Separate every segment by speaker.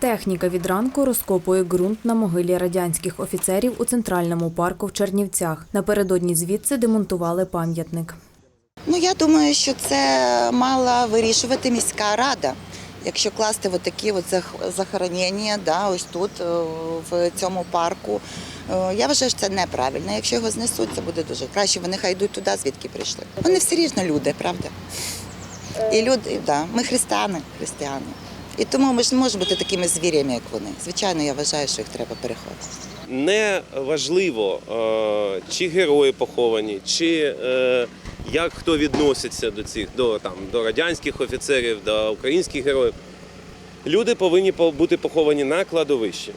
Speaker 1: Техніка від ранку розкопує ґрунт на могилі радянських офіцерів у центральному парку в Чернівцях. Напередодні звідси демонтували пам'ятник.
Speaker 2: Ну я думаю, що це мала вирішувати міська рада. Якщо класти от такі от зах- захоронення, да, ось тут, е, в цьому парку, е, я вважаю, що це неправильно. Якщо його знесуть, це буде дуже краще. Вони хай йдуть туди, звідки прийшли. Вони всі різні люди, правда? І люди, да, ми християни, християни. І тому ми ж не можемо бути такими звірями, як вони. Звичайно, я вважаю, що їх треба переходити.
Speaker 3: не важливо, е, чи герої поховані, чи е, як хто відноситься до цих до, там, до радянських офіцерів, до українських героїв. Люди повинні бути поховані на кладовищі.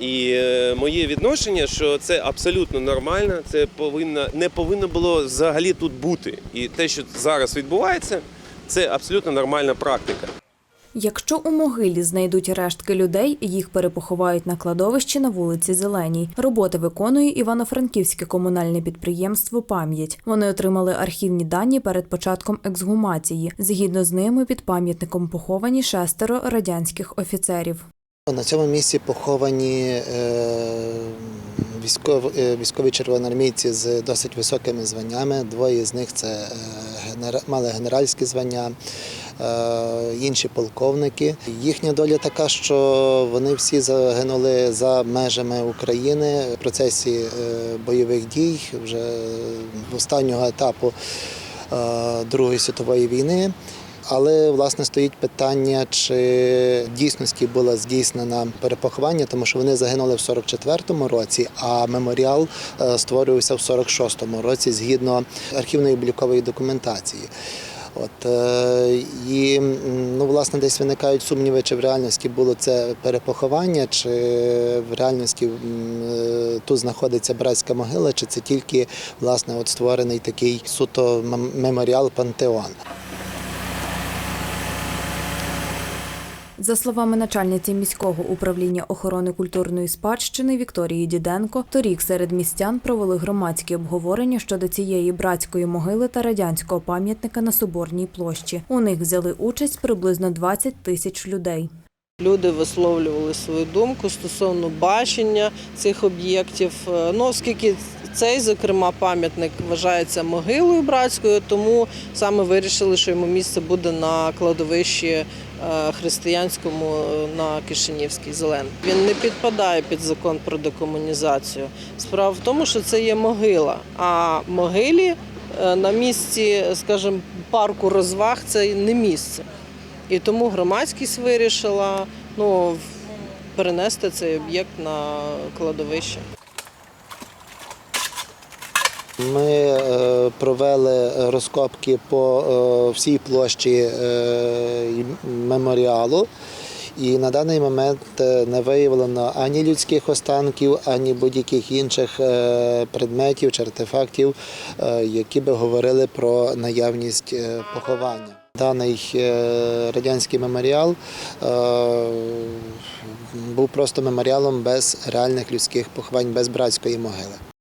Speaker 3: І е, моє відношення, що це абсолютно нормально, це повинно, не повинно було взагалі тут бути. І те, що зараз відбувається, це абсолютно нормальна практика.
Speaker 1: Якщо у могилі знайдуть рештки людей, їх перепоховають на кладовищі на вулиці Зеленій. Роботи виконує Івано-Франківське комунальне підприємство Пам'ять. Вони отримали архівні дані перед початком ексгумації. Згідно з ними, під пам'ятником поховані шестеро радянських офіцерів.
Speaker 4: На цьому місці поховані е, військові, е, військові червоноармійці з досить високими званнями. Двоє з них це е, мали генеральські звання, інші полковники. Їхня доля така, що вони всі загинули за межами України в процесі е, бойових дій вже останнього етапу е, Другої світової війни. Але власне стоїть питання, чи в дійсності було здійснено перепоховання, тому що вони загинули в 44-му році, а меморіал е, створювався в 46-му році згідно архівної облікової документації. От е, і ну, власне десь виникають сумніви, чи в реальності було це перепоховання, чи в реальності е, тут знаходиться братська могила, чи це тільки власне от створений такий суто меморіал пантеон.
Speaker 1: За словами начальниці міського управління охорони культурної спадщини Вікторії Діденко, торік серед містян провели громадські обговорення щодо цієї братської могили та радянського пам'ятника на Соборній площі. У них взяли участь приблизно 20 тисяч людей.
Speaker 5: Люди висловлювали свою думку стосовно бачення цих об'єктів. Е, Ну, оскільки цей, зокрема, пам'ятник вважається могилою братською, тому саме вирішили, що йому місце буде на кладовищі е, християнському е, на Кишинівській зелен. Він не підпадає під закон про декомунізацію. Справа в тому, що це є могила, а могилі е, на місці, скажімо, парку розваг це не місце. І тому громадськість вирішила ну, перенести цей об'єкт на кладовище.
Speaker 4: Ми е, провели розкопки по е, всій площі е, меморіалу. І на даний момент не виявлено ані людських останків, ані будь-яких інших предметів чи артефактів, які би говорили про наявність поховання. Даний радянський меморіал був просто меморіалом без реальних людських поховань, без братської могили.